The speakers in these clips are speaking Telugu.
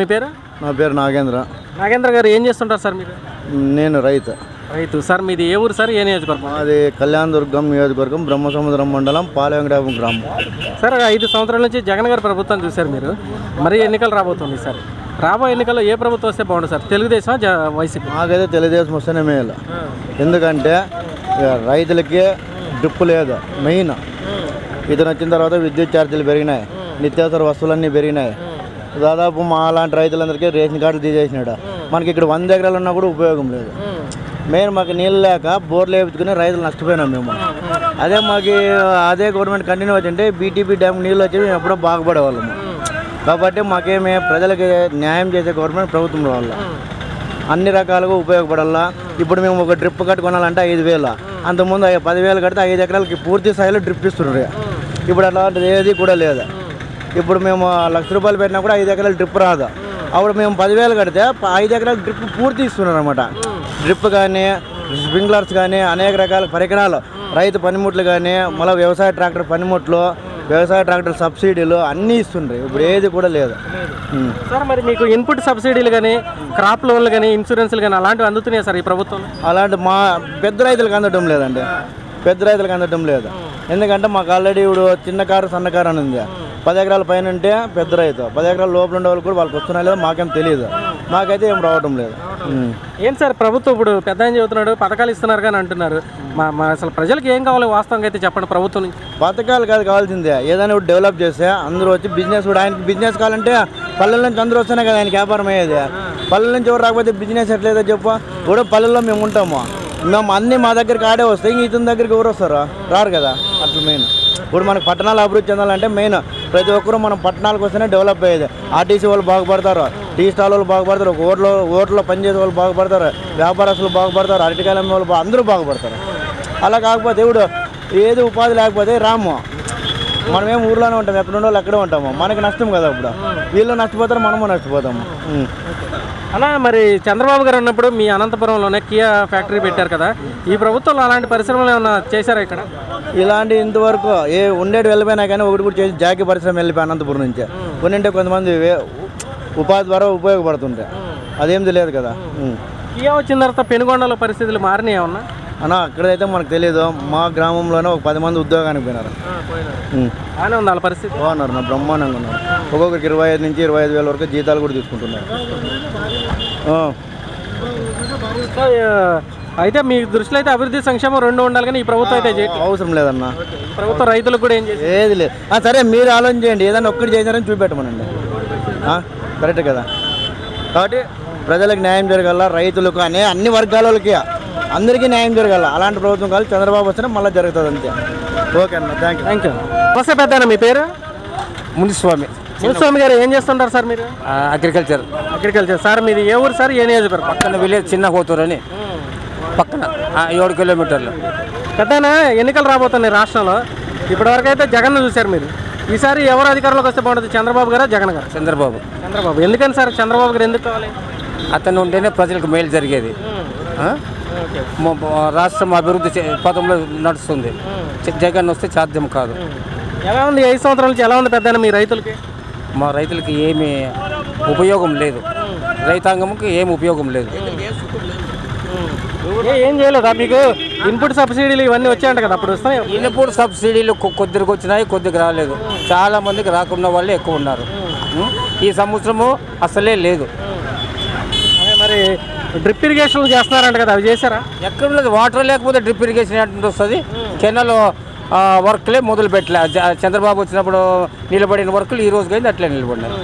మీ పేరు? నా పేరు నాగేంద్ర. నాగేంద్ర గారు ఏం చేస్తుంటారు సార్ మీరు? నేను రైతు. రైతు సార్ మీది ఏ ఊరు సార్? ఏ నియోజకవర్గం? మాది కళ్యాణదుర్గం నియోజకవర్గం బ్రహ్మసముద్రం మండలం పాలెంగడాపురం గ్రామం సార్ ఐదు సంవత్సరాల నుంచి జగన్ గారి ప్రభుత్వం చూశారు మీరు. మరి ఎన్నికలు రాబోతుంది సార్. రాబోయే ఎన్నికల్లో ఏ ప్రభుత్వం వస్తే బాగుంటుంది సార్? తెలుగుదేశం వైసీపీ? మాకైతే తెలుగుదేశం వస్తేనే మేలు. ఎందుకంటే రైతులకి డ్రిప్ లేదు మెయిన్. ఇతను వచ్చిన తర్వాత విద్యుత్ ఛార్జీలు పెరిగినాయి నిత్యావసర వస్తువులన్నీ పెరిగినాయి. దాదాపు మా లాంటి రైతులందరికీ రేషన్ కార్డులు తీసేసినాడు. మనకి ఇక్కడ వంద ఎకరాలు ఉన్నా కూడా ఉపయోగం లేదు. మెయిన్ మాకు నీళ్ళు లేక బోర్లు వేపించుకుని రైతులు నష్టపోయినాం మేము. అదే మాకు అదే గవర్నమెంట్ కంటిన్యూ వచ్చింటే బీటీపీ డ్యామ్ నీళ్ళు వచ్చి మేము ఎప్పుడో బాగుపడేవాళ్ళము కాబట్టి మాకేమి ప్రజలకి న్యాయం చేసే గవర్నమెంట్ ప్రభుత్వం వల్ల అన్ని రకాలుగా ఉపయోగపడాలా. ఇప్పుడు మేము ఒక డ్రిప్ కట్టుకోవాలంటే ఐదు వేలు. అంతకుముందు పదివేలు కడితే ఐదు ఎకరాలకి పూర్తి స్థాయిలో డ్రిప్ ఇస్తున్నారు. ఇప్పుడు అట్లాంటిది ఏది కూడా లేదు. ఇప్పుడు మేము లక్ష రూపాయలు పెట్టినా కూడా ఐదు ఎకరాలు డ్రిప్ రాదు. అప్పుడు మేము పదివేలు కడితే ఐదు ఎకరాలు డ్రిప్ పూర్తి ఇస్తున్నారు అనమాట డ్రిప్ కానీ స్ప్రింక్లర్స్ కానీ అనేక రకాల పరికరాలు. రైతు పనిముట్లు కానీ మళ్ళీ వ్యవసాయ ట్రాక్టర్ పనిముట్లు వ్యవసాయ ట్రాక్టర్ సబ్సిడీలు అన్నీ ఇస్తుండ్రు ఇప్పుడు ఏది కూడా లేదు. సార్ మరి మీకు ఇన్పుట్ సబ్సిడీలు కానీ క్రాప్ లోన్లు కానీ ఇన్సూరెన్స్లు కానీ అలాంటివి అందుతున్నాయి సార్ ఈ ప్రభుత్వంలో అలాంటి మా పెద్ద రైతులకు అందటం లేదండి. పెద్ద రైతులకు అందటం లేదు. ఎందుకంటే మాకు ఆల్రెడీ ఇప్పుడు చిన్న కారు సన్న కారు అని ఉంది. పది ఎకరాల పైన ఉంటే పెద్ద రైతు. పది ఎకరాల లోపల ఉండే వాళ్ళు కూడా వాళ్ళకి వస్తున్నా లేదో మాకేం తెలియదు. మాకైతే ఏం రావటం లేదు. ఏంటి సార్ ప్రభుత్వం ఇప్పుడు పెద్ద ఆయన చెబుతున్నాడు పథకాలు ఇస్తున్నారు కానీ అంటున్నారు. మా మా అసలు ప్రజలకు ఏం కావాలి వాస్తవంగా అయితే చెప్పండి ప్రభుత్వం నుంచి? పథకాలు కాదు కావాల్సిందే. ఏదైనా ఒకటి డెవలప్ చేస్తే అందరూ వచ్చి బిజినెస్ కూడా ఆయనకి బిజినెస్ కావాలంటే పల్లెల నుంచి అందరూ వస్తేనే కదా ఆయనకి వ్యాపారం అయ్యేది. పల్లెల నుంచి ఎవరు రాకపోతే బిజినెస్ ఎట్లేదో చెప్పు. ఇప్పుడు పల్లెల్లో మేము ఉంటాము. మేము అన్నీ మా దగ్గరికి ఆడే వస్తాయి ఇతని దగ్గరికి ఎవరు వస్తారు? రారు కదా. అట్లా మెయిన్ ఇప్పుడు మనకు పట్టణాలు అభివృద్ధి చెందాలంటే మెయిన్ ప్రతి ఒక్కరూ మనం పట్టణాలకు వస్తేనే డెవలప్ అయ్యేది. ఆర్టీసీ వాళ్ళు బాగుపడతారు. టీ స్టాల్ వాళ్ళు బాగుపడతారు. ఓట్లో ఓట్లో పనిచేసే వాళ్ళు బాగుపడతారు. వ్యాపారస్తులు బాగుపడతారు. అరటికాయలు అమ్మే వాళ్ళు అందరూ బాగుపడతారు. అలా కాకపోతే ఇప్పుడు ఏది ఉపాధి లేకపోతే రాము. మనమేం ఊర్లోనే ఉంటాం. ఎక్కడ ఉండో అక్కడే ఉంటాము. మనకి నష్టం కదా ఇప్పుడు. వీళ్ళు నష్టపోతారు మనము నష్టపోతాము. అలా మరి చంద్రబాబు గారు ఉన్నప్పుడు మీ అనంతపురంలోనే కియా ఫ్యాక్టరీ పెట్టారు కదా. ఈ ప్రభుత్వంలో అలాంటి పరిశ్రమలు ఏమైనా చేశారా ఇక్కడ? ఇలాంటి ఇంతవరకు ఏ ఉండేటి వెళ్ళిపోయినా కానీ ఒకటి కూడా చేసి జాకీ పరిశ్రమ వెళ్ళిపోయి అనంతపురం నుంచి. ఉన్నింటే కొంతమంది ఉపాధి ద్వారా ఉపయోగపడుతుంటే. అదేం తెలియదు కదా. కియా వచ్చిన తర్వాత పెనుగొండలో పరిస్థితులు మారినాయి ఏమన్నా? అన్న అక్కడైతే మనకు తెలియదు మా గ్రామంలోనే ఒక పది మంది ఉద్యోగానికి పోయినారు. బాగానే ఉంది వాళ్ళ పరిస్థితి. బాగున్నారు నా బ్రహ్మాండంగా ఉన్నారు. ఒక్కొక్కరికి ఇరవై ఐదు నుంచి ఇరవై ఐదు వేల వరకు జీతాలు కూడా తీసుకుంటున్నారు. అయితే మీ దృష్టిలో అయితే అభివృద్ధి సంక్షేమం రెండు ఉండాలి కానీ ఈ ప్రభుత్వం అయితే చేయట్లేదు. అవసరం లేదన్నా. ప్రభుత్వం రైతులకు కూడా ఏం చేసి ఏది లేదు. ఆ, సరే మీరు ఆలోచన చేయండి. ఏదైనా ఒక్కటి చేశారని చూపెట్టమనండి. ఆ, కరెక్ట్ కదా. కాబట్టి ప్రజలకు న్యాయం జరగాల రైతులకు అనే అన్ని వర్గాల వాళ్ళకి అందరికీ న్యాయం జరగాల. అలాంటి ప్రభుత్వం కాదు చంద్రబాబు వస్తేనే మళ్ళీ జరుగుతుంది అంతే. ఓకే అన్న థ్యాంక్ యూ థ్యాంక్ యూ నమస్తే పెద్ద మీ పేరు? మునిస్వామి. మునిస్వామి గారు ఏం చేస్తుంటారు సార్ మీరు? అగ్రికల్చర్. అగ్రికల్చర్. సార్ మీది ఏ ఊరు సార్? ఏ నియోజకవర్గం? పక్కన విలేజ్ చిన్న కోతూరు అని. పక్కన ఏడు కిలోమీటర్లు. పెద్దనా ఎన్నికలు రాబోతున్నాయి రాష్ట్రంలో. ఇప్పటివరకు అయితే జగన్ చూశారు మీరు. ఈసారి ఎవరు అధికారంలోకి వస్తే బాగుంటుంది? చంద్రబాబు గారా జగన్ గారు? చంద్రబాబు. చంద్రబాబు. ఎందుకని సార్? చంద్రబాబు గారు ఎందుకు కావాలి? అతను ఉంటేనే ప్రజలకు మేలు జరిగేది. రాష్ట్రం అభివృద్ధి పదంలో నడుస్తుంది. జగన్ వస్తే సాధ్యం కాదు. ఎలా ఉంది? ఐదు సంవత్సరాల నుంచి ఎలా ఉంది పెద్ద మీ రైతులకి? మా రైతులకి ఏమీ ఉపయోగం లేదు. రైతాంగంకి ఏమి ఉపయోగం లేదు. ఏ- చేయలేదా మీకు? ఇన్పుట్ సబ్సిడీలు ఇవన్నీ వచ్చాయంట కదా అప్పుడు వస్తాయి? ఇన్పుట్ సబ్సిడీలు కొద్దిగా వచ్చినాయి కొద్దిగా రాలేదు. చాలా మందికి రాకుండా వాళ్ళే ఎక్కువ ఉన్నారు? ఈ సంవత్సరము అసలే లేదు. మరి డ్రిప్ ఇరిగేషన్లు చేస్తున్నారంట కదా అవి చేశారా? ఎక్కడ లేదు వాటర్ లేకపోతే డ్రిప్ ఇరిగేషన్ ఎట్లా వస్తుంది? కెనాల్ వర్క్లే మొదలు పెట్టలే చంద్రబాబు వచ్చినప్పుడు నిలబడిన వర్కులు ఈ రోజు కానీ అట్లే నిలబడినారు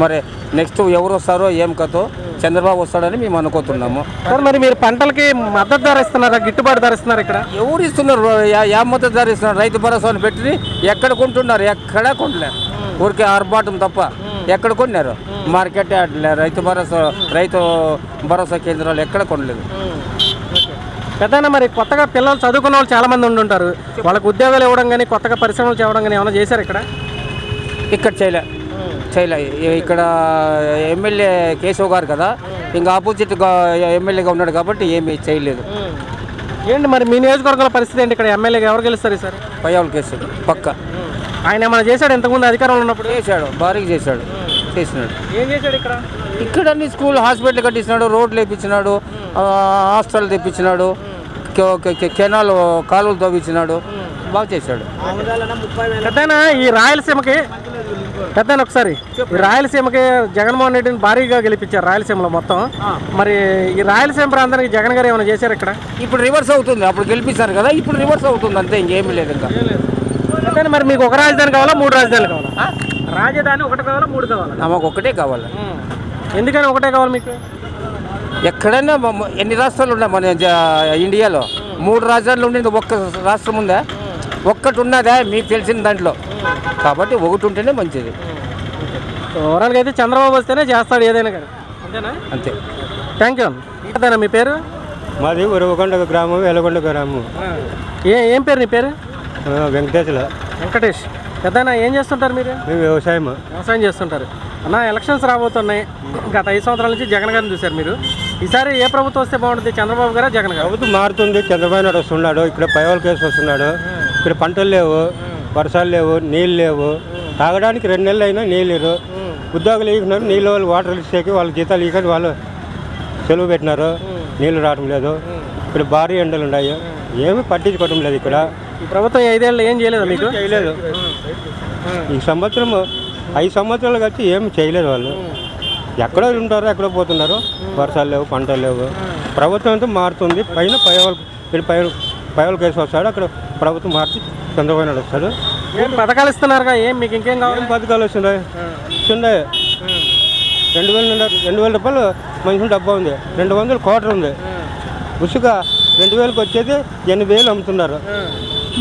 మరి నెక్స్ట్ ఎవరు వస్తారో ఏం కథో చంద్రబాబు వస్తాడని మేము అనుకుంటున్నాము సార్ మరి మీరు పంటలకి మద్దతు ధర ఇస్తున్నారా గిట్టుబాటు ధర ఇస్తున్నారు ఇక్కడ? ఎవరు ఇస్తున్నారు? యా- యా మద్దతు ధర ఇస్తున్నారు రైతు భరోసాను పెట్టి ఎక్కడ కొంటున్నారు? ఎక్కడా కొంటలేరు. ఊరికే ఆర్భాటం తప్ప ఎక్కడ కొన్నారు? మార్కెట్ రైతు భరోసా రైతు భరోసా కేంద్రాలు ఎక్కడ కొనలేదు. పెద్దనా మరి కొత్తగా పిల్లలు చదువుకున్న వాళ్ళు చాలా మంది ఉండుంటారు. వాళ్ళకి ఉద్యోగాలు ఇవ్వడం కానీ కొత్తగా పరిశ్రమలు చేయడం కానీ ఏమైనా చేశారు ఇక్కడ? ఇక్కడ చేయలే. చేయలే ఇక్కడ ఎమ్మెల్యే కేశవ్ గారు కదా ఇంకా ఆపోజిట్ ఎమ్మెల్యేగా ఉన్నాడు కాబట్టి ఏమీ చేయలేదు. ఏంటి మరి మీ నియోజకవర్గాల పరిస్థితి ఏంటి? ఇక్కడ ఎమ్మెల్యేగా ఎవరు గెలుస్తారు సార్? పయ్యావుల కేసు పక్క. ఆయన ఏమైనా చేశాడు? ఇంతకుముందు అధికారంలో ఉన్నప్పుడు? చేశాడు భారీగా చేశాడు. చేసినాడు. ఏం చేశాడు ఇక్కడ? ఇక్కడ అన్ని స్కూల్ హాస్పిటల్ కట్టించినాడు రోడ్లు వేయించినాడు హాస్టల్ తెప్పించినాడు కెనాల్ కాలువలు తవ్వించినాడు బాగా చేశాడు. ఈ రాయలసీమకి పెద్దనా ఒకసారి. రాయలసీమకి జగన్మోహన్ రెడ్డిని భారీగా గెలిపించారు రాయలసీమలో మొత్తం. మరి ఈ రాయలసీమ ప్రాంతానికి జగన్ గారు ఏమైనా చేశారు ఇక్కడ? ఇప్పుడు రివర్స్ అవుతుంది. అప్పుడు గెలిపించారు కదా ఇప్పుడు రివర్స్ అవుతుంది అంతే ఇంకేమీ లేదు ఇంకా. పెద్దనా మరి మీకు ఒక రాజధాని కావాలా మూడు రాజధానులు కావాలా? రాజధాని ఒకటి కావాలా మూడు కావాలా? మాకు ఒకటే కావాలి. ఎందుకని ఒకటే కావాలి మీకు? ఎక్కడైనా ఎన్ని రాష్ట్రాలు ఉన్నాయి మన ఇండియాలో? మూడు రాజధానులు ఉండేది ఒక్క రాష్ట్రం ఉందా? ఒక్కటి ఉన్నదా మీకు తెలిసిన దాంట్లో. కాబట్టి ఒకటి ఉంటేనే మంచిది. ఓవరాల్గా అయితే చంద్రబాబు వస్తేనే చేస్తాడు ఏదైనా కానీ. అంతేనా? అంతే. థ్యాంక్ యూ అదేనా మీ పేరు? మాది ఉరవకొండ గ్రామం వెలగొండ గ్రామం. ఏ ఏం పేరు నీ పేరు? వెంకటేశ్వర వెంకటేష్. పెద్దనా ఏం చేస్తుంటారు మీరు? మేము వ్యవసాయం వ్యవసాయం చేస్తుంటారు. అన్న ఎలక్షన్స్ రాబోతున్నాయి. గత ఐదు సంవత్సరాల నుంచి జగన్ గారిని చూశారు మీరు. ఈసారి ఏ ప్రభుత్వం వస్తే బాగుంటుంది? చంద్రబాబు గారా జగన్ గారు? ప్రభుత్వం మారుతుంది. చంద్రబాబు నాయుడు వస్తున్నాడు. ఇక్కడ పైవల కేసు వస్తున్నాడు. ఇక్కడ పంటలు లేవు వర్షాలు లేవు నీళ్ళు లేవు. తాగడానికి రెండు నెలలు అయినా నీళ్ళు లేరు. ఉద్యోగులు ఇస్తున్నారు నీళ్ళు వాళ్ళు వాటర్ ఇచ్చేకి వాళ్ళ జీతాలు ఇవ్వని వాళ్ళు సెలవు పెట్టినారు. నీళ్ళు రావడం లేదు. ఇక్కడ భారీ ఎండలు ఉన్నాయి. ఏమీ పట్టించుకోవడం లేదు ఇక్కడ. ప్రభుత్వం ఐదేళ్ళు ఏం చేయలేదా మీకు? చేయలేదు. ఈ సంవత్సరం ఐదు సంవత్సరాలు వచ్చి ఏమి చేయలేదు వాళ్ళు. ఎక్కడో ఉంటారో ఎక్కడో పోతున్నారు. వర్షాలు లేవు పంటలు లేవు. ప్రభుత్వం అంతా మారుతుంది. పైన పైవల్ ఇక్కడ పై పైవల్ కేసు వస్తాడు అక్కడ ప్రభుత్వం మార్చి చంద్రబాబు నాయుడు వస్తాడు ఏం పథకాలు ఇస్తున్నారుగా? ఏం మీకు ఇంకేం కావాలి? ఏం పథకాలు వస్తున్నాయి వస్తున్నాయి రెండు వేల రెండు వేల రూపాయలు మనిషి డబ్బా ఉంది. రెండు వందలు కోటర్ ఉంది. ఉసుక రెండు వేలకు వచ్చేది ఎనిమిది వేలు అమ్ముతున్నారు.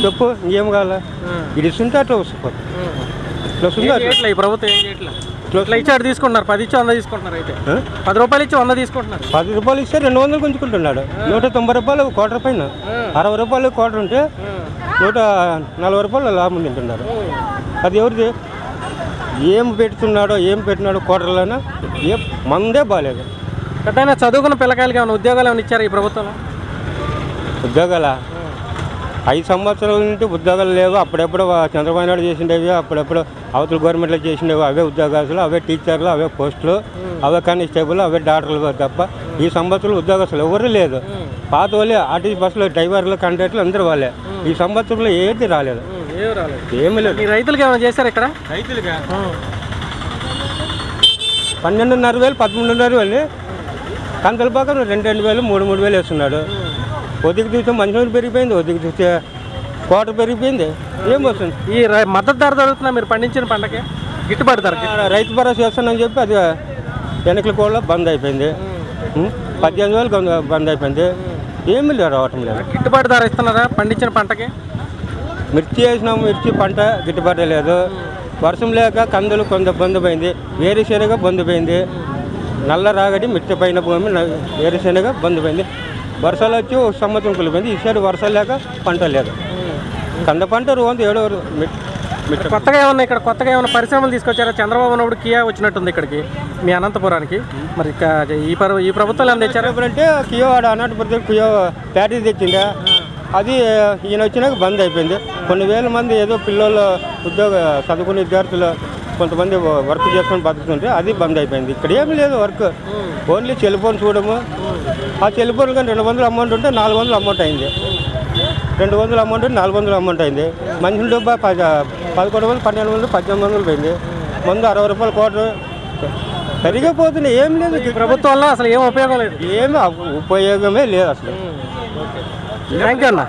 చెప్పు ఇంకేం కావాలా? ఇది ఇస్తుంటే అట్లా వస్తుంది. ఇట్లా వస్తుంది ఈ ప్రభుత్వం? ఏం చేయట్లే? ఇట్లా ఇచ్చి అటు తీసుకుంటున్నారు. పది ఇచ్చి వంద తీసుకుంటున్నారు అయితే? పది రూపాయలు ఇచ్చి వంద తీసుకుంటున్నారు. పది రూపాయలు ఇస్తే రెండు వందలు గుంజుకుంటున్నాడు. నూట తొంభై రూపాయలు కోటర్ పైన. అరవై రూపాయలు కోటర్ ఉంటే నూట నలభై రూపాయలు లాభం తింటున్నారు. అది ఎవరిది? ఏం పెడుతున్నాడో ఏం పెట్టినాడో కోటర్లోనా ఏ మందే బాగాలేదు పెద్దయినా చదువుకున్న పిల్లకాయలకి ఏమైనా ఉద్యోగాలు ఏమైనా ఇచ్చారు ఈ ప్రభుత్వంలో? ఉద్యోగాల? ఐదు సంవత్సరాల నుండి ఉద్యోగాలు లేవు. అప్పుడెప్పుడు చంద్రబాబు నాయుడు చేసిండేవి అప్పుడెప్పుడు అవతల గవర్నమెంట్లో చేసిండేవి. అవే ఉద్యోగాలు అవే టీచర్లు అవే పోస్టులు అవే కానిస్టేబుల్ అవే డాక్టర్లు తప్ప ఈ సంవత్సరం ఉద్యోగస్తులు ఎవరు లేదు పాత వాళ్ళే ఆర్టీసీ బస్సులో డ్రైవర్లు కండక్టర్లు అందరూ వాళ్ళే. ఈ సంవత్సరంలో ఏది రాలేదు. ఏమీ లేదు. రైతులకి ఏమైనా చేశారు ఇక్కడ? రైతులుగా పన్నెండున్నర వేలు పదమూడున్నర వేలు. కంతల పక్కన రెండు రెండు వేలు మూడు మూడు వేలు వేస్తున్నాడు. ఒదిగి చూస్తే మంచి పెరిగిపోయింది ఒదిగి చూస్తే కోట పెరిగిపోయింది. ఏం వస్తుంది? ఈ రై- మద్దతు ధర దొరుకుతుందా మీరు పండించిన పంటకి గిట్టుబాటు ధర ఆడ రైతు భరోసా చేస్తానని చెప్పి అది వెనకల కూడా బంద్ అయిపోయింది. ఉం? పద్దెనిమిది వేలు కొంత బంద్ అయిపోయింది. ఏమీ లేదు రావటం లేదు. గిట్టుబాటు ధర ఇస్తున్నారా? పండించిన పంటకి? మిర్చి వేసినాము మిర్చి పంట గిట్టుబాటు లేదు. వర్షం లేక కందులు కొంత బంద్ పోయింది. వేరుశెనగ బంద్ పోయింది. నల్ల రాగడి మిర్చి పైన భూమి న- వేరుశెనగ బంద్ పోయింది. వర్షాలు వచ్చి ఒక సంవత్సరం కులిపోయింది. ఈసారి వర్షాలు లేక పంట లేదు కంద పంట రోజు ఏడో కొత్తగా ఏమన్నా ఇక్కడ కొత్తగా ఏమైనా పరిశ్రమలు తీసుకొచ్చారా? చంద్రబాబు ఉన్నప్పుడు కియా వచ్చినట్టుంది ఇక్కడికి మీ అనంతపురానికి. మరి ఈ పరు ఈ ప్రభుత్వాలు ఏమైనా తెచ్చారా? అంటే కియో ఆడ అన్నట్టు కియో ప్యాటీ తెచ్చిండే అది ఈయన వచ్చినాక బంద్ అయిపోయింది. కొన్ని వేల మంది ఏదో పిల్లలు ఉద్యోగ చదువుకునే విద్యార్థులు కొంతమంది వర్క్ చేసుకొని బతుకుతుంటే అది బంద్ అయిపోయింది. ఇక్కడ ఏమీ లేదు వర్క్. ఓన్లీ సెల్ ఫోన్ చూడము. ఆ సెల్ ఫోన్ కానీ రెండు వందలు అమౌంట్ ఉంటే నాలుగు వందలు అమౌంట్ అయింది. రెండు వందలు అమౌంట్ ఉంటే నాలుగు వందలు అమౌంట్ అయింది. మనుషుల డబ్బా పద పదకొండు వందలు పన్నెండు వందలు పద్దెనిమిది వందలు పోయింది. ముందు అరవై రూపాయలు కోటర్ పెరిగిపోతున్నాయి ఏం లేదు. ప్రభుత్వం వల్ల అసలు ఏం ఉపయోగం లేదు. ఏమి ఉపయోగమే లేదు అసలు. థ్యాంక్ యూ అన్న.